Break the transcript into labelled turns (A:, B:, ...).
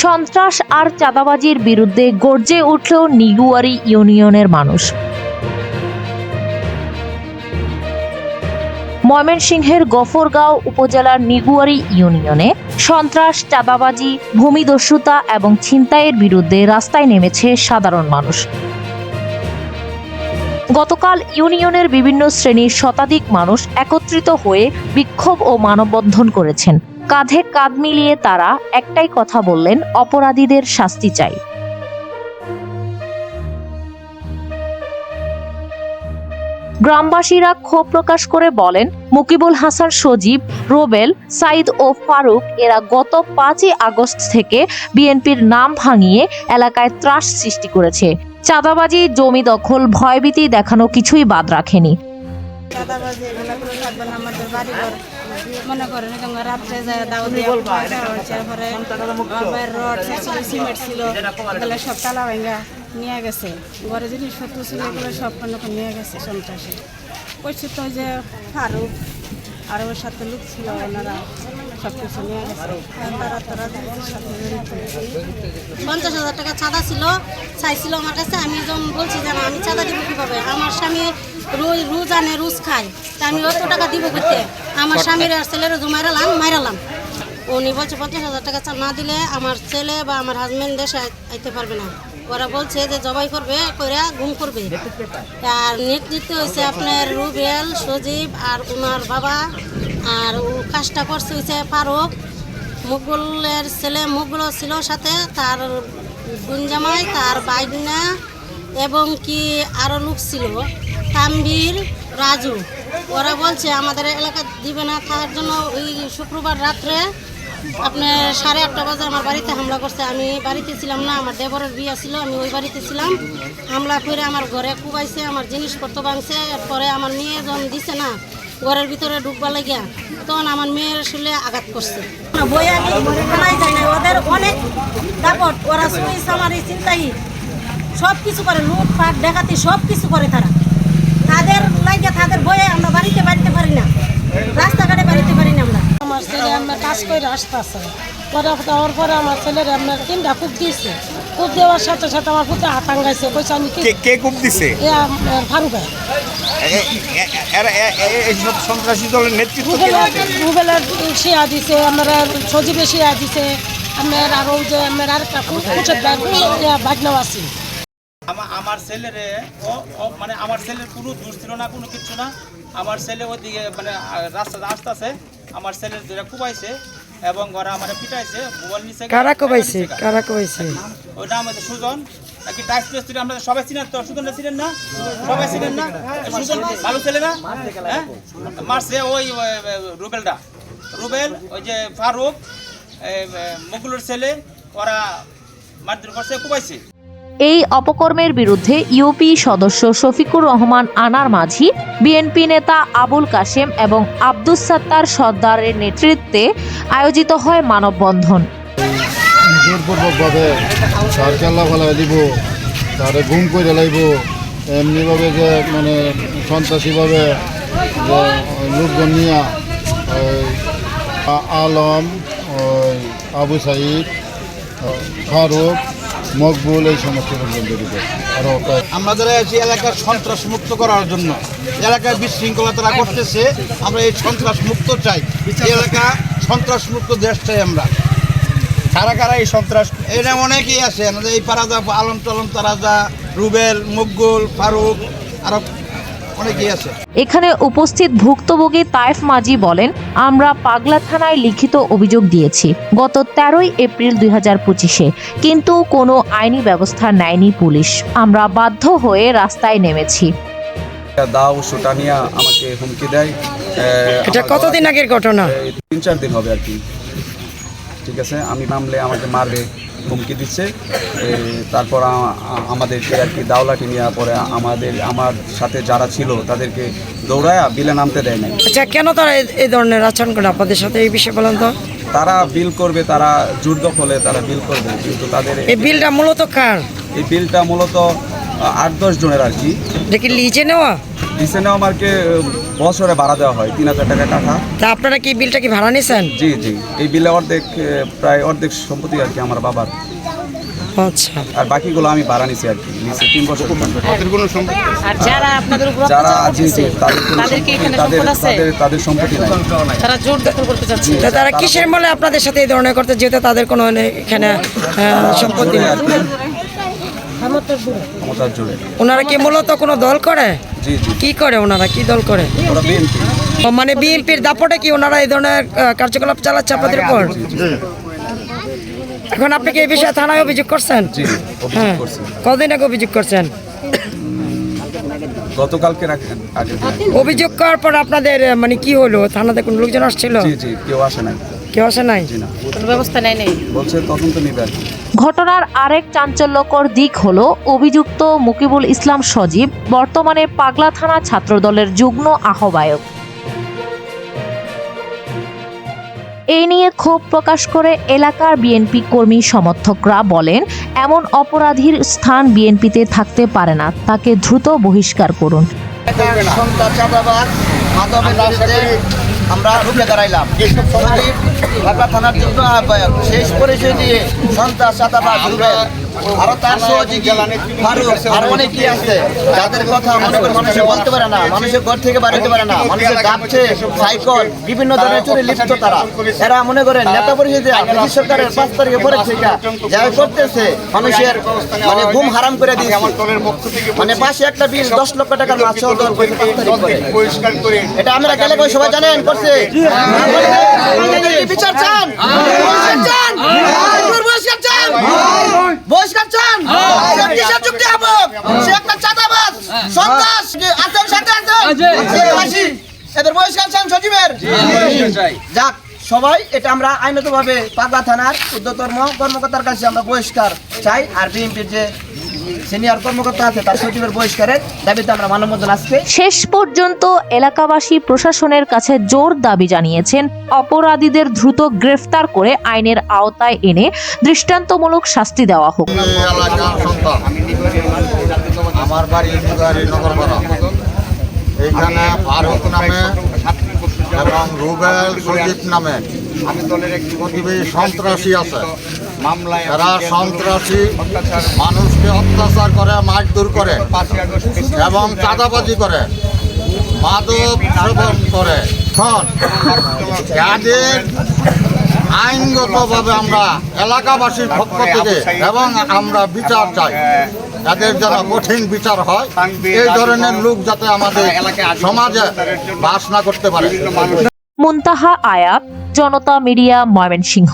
A: সন্ত্রাস আর চাঁদাবাজির বিরুদ্ধে গর্জে উঠল নিগুয়ারি ইউনিয়নের মানুষ। ময়মনসিংহের গফরগাঁও উপজেলার নিগুয়ারি ইউনিয়নে সন্ত্রাস, চাঁদাবাজি, ভূমিদস্যুতা এবং ছিনতাইয়ের বিরুদ্ধে রাস্তায় নেমেছে সাধারণ মানুষ। গতকাল ইউনিয়নের বিভিন্ন শ্রেণির শতাধিক মানুষ একত্রিত হয়ে বিক্ষোভ ও মানববন্ধন করেছেন। কাঁধে কাঁধ মিলিয়ে তারা একটাই কথা বললেন, অপরাধীদের শাস্তি চাই। গ্রামবাসীরা ক্ষোভ প্রকাশ করে বলেন, মুকিবুল হাসান সজীব, রোবেল, সাইদ ও ফারুক এরা গত পাঁচই আগস্ট থেকে বিএনপির নাম ভাঙিয়ে এলাকায় ত্রাস সৃষ্টি করেছে। চাঁদাবাজি, জমি দখল, ভয়ভীতি দেখানো কিছুই বাদ রাখেনি।
B: মনে করেন রাত্রে যায় দাও দিয়ে পরে রড ছিল সিমেন্ট ছিল এগুলো সব তালা ভাঙ্গা নিয়ে গেছে। ঘরে জিনিসপত্র ছিল এগুলো সব কোনো নিয়ে গেছে সন্ত্রাসী। কইছি তো যে ফারুক আর ওর সাথে লোক ছিল ওনারা সব কিছু নিয়ে গেছে। তারা তারা।
C: পঞ্চাশ হাজার টাকা চাঁদা ছিল চাইছিল আমার কাছে আমি যখন বলছি যে না, আমি চাঁদা দিব কীভাবে? আমার স্বামী রোজ রোজ আনে রোজ খায়। তা আমি অত টাকা দিব করতে আমার স্বামীর আর ছেলের রোজ মাইরালাম মাইরালাম উনি বলছে পঞ্চাশ হাজার টাকা চা- না দিলে আমার ছেলে বা আমার হাজবেন্ড দেশে আইতে পারবে না। ওরা বলছে যে জবাই করবে করে গুম করবে। আর নেতৃত্ব হয়েছে আপনার রুবেল সজীব আর ওনার বাবা। আর ও কাজটা করছে হয়েছে ফারুক। মুগলের ছেলে মুগল ছিল সাথে তার গুঞ্জামাই তার বাইনা এবং কি আরও লোক ছিল? তাম্বির রাজু। ওরা বলছে, আমাদের এলাকা দিবে না থাকার জন্য ওই শুক্রবার রাত্রে আপনার সাড়ে আটটা বাজে আমার বাড়িতে হামলা করছে। আমি বাড়িতে ছিলাম না, আমার দেবরের বিয়ে ছিল, আমি ওই বাড়িতে ছিলাম। হামলা করে আমার ঘরে কুবাইছে, আমার জিনিসপত্র ভাঙছে পরে আমার মেয়ে যখন দিছে না, ঘরের ভিতরে ঢুকবা লাগিয়া, তখন আমার মেয়ের শুলে আঘাত করছে।
B: ওদের অনেক দাপট, ওরা সুইস আমার এই চিন্তাই সব কিছু করে, লুটপাট ডাকাতি সব কিছু করে তারা। তাদের লাগে তাদের বয়ে আমরা বাড়িতে বাড়িতে পারি না। রাস্তাঘাটে বাড়িতে পারি না আমরা।
D: আমার ছেলে আপনার কাজ করে আসতেছে। পরে দেওয়ার পরে আমার ছেলের আপনার তিনটা কূপ দিয়েছে। কূপ দেওয়ার সাথে সাথে আমার পুতে হাতাঙ্গাইছে কইছে আমি কে
E: কে কূপ দিছে?
D: ফারুক
E: এইসব সন্ত্রাসী দলের নেতৃত্ব কে?
D: রুবেলের
E: দিচ্ছে?
D: রুবেলের শিয়া দিছে আপনার সজীবে শিয়া দিছে। আরও যে আপনার আরেকটা কুচের ব্যাগ বাজনাও আছে।
F: আমার ছেলেরে ও মানে আমার ছেলের কোনো দোষ ছিল না কোনো কিছু না। আমার ছেলে ওইদিকে মানে রাস্তা আসতেছে। আমার ছেলের যেটা কুবাইছে এবং ওরা আমার পিটাইছে মোবাইল নিচে
G: কারা কবাইছে? কারা কবাইছে?
F: ওই নাম হচ্ছে সুজন। নাকি টাইস পেস্ট্রি আমরা সবাই চিনেন তো সুজন ছিলেন না? সবাই চিনেন না? সুজন ভালো ছেলে না? হ্যাঁ? মারছে ওই রুবেলটা। রুবেল ওই যে ফারুক মুগুলের ছেলে ওরা মারধর করছে কুবাইছে।
A: এই অপকর্মের বিরুদ্ধে ইউপি সদস্য শফিকুর রহমান আনার মাঝি, বিএনপি নেতা আবুল কাশেম এবং আব্দুস সাত্তার সর্দারের নেতৃত্বে আয়োজিত হয় মানববন্ধন।
H: দিব, তারে গুম করে লাইব, এমনিভাবে যে মানে সন্ত্রাসীভাবে লোকজন নিয়া আলম আবু সাইদ ফারুক মকবুল এই সমস্ত জড়িত আরও
I: আমরা যারা আছি এলাকার সন্ত্রাস মুক্ত করার জন্য। এলাকায় বিশৃঙ্খলা তারা করতেছে আমরা এই সন্ত্রাস মুক্ত চাই। এই এলাকা সন্ত্রাস মুক্ত দেশ চাই আমরা।
E: কারা কারা এই সন্ত্রাস
I: এটা অনেকেই আছে। আমাদের এই পারাজা আলম টলম তারাজা রুবেল মুগল ফারুক আরও অনেকেই আছে
A: এখানে উপস্থিত ভুক্তভোগী তায়েফ মাঝি বলেন আমরা পাগলা থানায় লিখিত অভিযোগ দিয়েছি গত তেরোই এপ্রিল দুই হাজার পঁচিশে কিন্তু কোনো আইনি ব্যবস্থা নেয়নি পুলিশ। আমরা বাধ্য হয়ে রাস্তায় নেমেছি।
J: দাও সুটানিয়া আমাকে হুমকি দেয়।
G: এটা কতদিন আগের ঘটনা?
J: তিন চার দিন হবে আর কি। ঠিক আছে আমি নামলে আমাকে মারবে। হুমকি দিচ্ছে। তারপর আমাদেরকে আর কি দাওলাটি নেওয়া পরে আমাদের আমার সাথে যারা ছিল তাদেরকে দৌড়ায় বিলে নামতে দেয় নাই।
G: আচ্ছা কেন তারা এই- ধরনের আচরণ করে? আপনাদের সাথে এই বিষয়ে বলেন তো।
J: তারা বিল করবে তারা জোর দখলে তারা বিল করবে কিন্তু তাদের
G: এই বিলটা মূলত কার?
J: এই বিলটা মূলত আট দশ জনের আর কি।
G: লিজে নেওয়া?
J: ডিসে নেওয়া মার্কে বছরে ভাড়া দেওয়া হয় তিন হাজার টাকা কাঠা।
G: তা আপনারা কি বিলটা কি ভাড়া নিয়েছেন?
J: জি জি। এই বিলে অর্ধেক প্রায় অর্ধেক সম্পত্তি আর কি আমার বাবার।
G: আচ্ছা।
J: আর বাকিগুলো আমি ভাড়া নিছি আর কি নিচে তিন বছর
E: তাদের কোনো সম্পত্তি
D: আর যারা আপনাদের উপর
J: যারা জি জি তাদের কোনো
D: কি
J: সম্পত্তি-
D: এখানে সম্পদ আছে?
J: তাদের তাদের সম্পত্তি নাই।
D: তারা জোর দখল করতে চাচ্ছে।
G: তারা কিসের মলে আপনাদের সাথে এই ধরনের করতে যেহেতু তাদের কোনো এখানে সম্পত্তি নেই?
J: আর কি। ক্ষমতার জোরে
G: ওনারা কি মূলত কোনো দল করে?
J: জি জি।
G: কি করে ওনারা? কি দল করে?
J: ওরা বিএনপি।
G: মানে বিএনপির দাপটে কি ওনারা এই ধরনের কার্যকলাপ চালাচ্ছে আপনাদের উপর? এখন আপনি কি এই বিষয়ে থানায় অভিযোগ করছেন? হ্যাঁ। কদিন আগে অভিযোগ করছেন?
J: গতকালকে আগে।
G: অভিযোগ করার পর আপনাদের মানে কি হলো? থানাতে কোনো লোকজন আসছিল?
J: জি জি কেউ আসে নাই।
G: কেউ আসে নাই?
D: কোনো ব্যবস্থা নেই নেই
J: বলছে তদন্ত নিবে আর
A: ঘটনার আরেক চাঞ্চল্যকর দিক হল অভিযুক্ত মুকিবুল ইসলাম সজীব, বর্তমানে পাগলা থানা ছাত্রদলের যুগ্ম আহ্বায়ক। এই নিয়ে ক্ষোভ প্রকাশ করে এলাকার বিএনপি কর্মী সমর্থকরা বলেন, এমন অপরাধীর স্থান বিএনপিতে থাকতে পারে না, তাকে দ্রুত বহিষ্কার করুন।
K: আমরা রুখে দাঁড়াইলাম। সজীব ঢাকা থানার জন্য শেষ পরিচয় দিয়ে সন্ত্রাস রুবেল আরও তার সহযোগী ফারুক আর অনেকেই আছে। যাদের কথা মনে করে মানুষে বলতে পারে না মানুষের ঘর থেকে বাড়িতে পারে না মানুষের গাপছে সাইকেল বিভিন্ন ধরনের চুরি লিপ্ত তারা। এরা মনে করেন নেতা পরিষদে সরকারের পাঁচ তারিখে পরে থেকে যা করতেছে মানুষের মানে ঘুম হারাম করে দিয়েছে। মানে পাশে একটা বিল দশ লক্ষ টাকার মাছ এটা আমরা গেলে কই সবাই জানেন? করছে। বিচার চান। চান। চান বহিষ্কার চান সে কিসের চুক্তি হবে সে একটা চাঁদাবাজ সন্ত্রাস! আছেন সাথে আছেন। এদের বহিষ্কার চান সজীবের যাক সবাই এটা আমরা আইনতভাবে পাগলা থানার উদ্যতর্ম কর্মকর্তার কাছে আমরা বহিষ্কার চাই। আর বিএনপির যে সিনিয়র কর্মকর্তা আছে তার সচিবের বহিষ্কারের দাবিতে আমরা মানববন্ধন আজকে
A: শেষ পর্যন্ত এলাকাবাসী প্রশাসনের কাছে জোর দাবি জানিয়েছেন। অপরাধীদের দ্রুত গ্রেফতার করে আইনের আওতায় এনে দৃষ্টান্তমূলক শাস্তি দেওয়া হোক।
H: আমার বাড়ি ইন্দুগাড়ি নগরপাড়া। এইখানে ফারুক নামে এবং রুবেল সজিব নামে প্রতিবেশী সন্ত্রাসী আছে। এরা সন্ত্রাসী, মানুষকে অত্যাচার করে মারধর করে এবং চাঁদাবাজি করে, মাদক সেবন করে। এদের আইনগতভাবে আমরা এলাকাবাসীর পক্ষ থেকে এবং আমরা বিচার চাই। এদের যেন কঠিন বিচার হয় এই ধরনের লোক যাতে আমাদের সমাজে বাস না করতে পারে।
A: মুন্তাহা আয়াত জনতা মিডিয়া ময়মনসিংহ।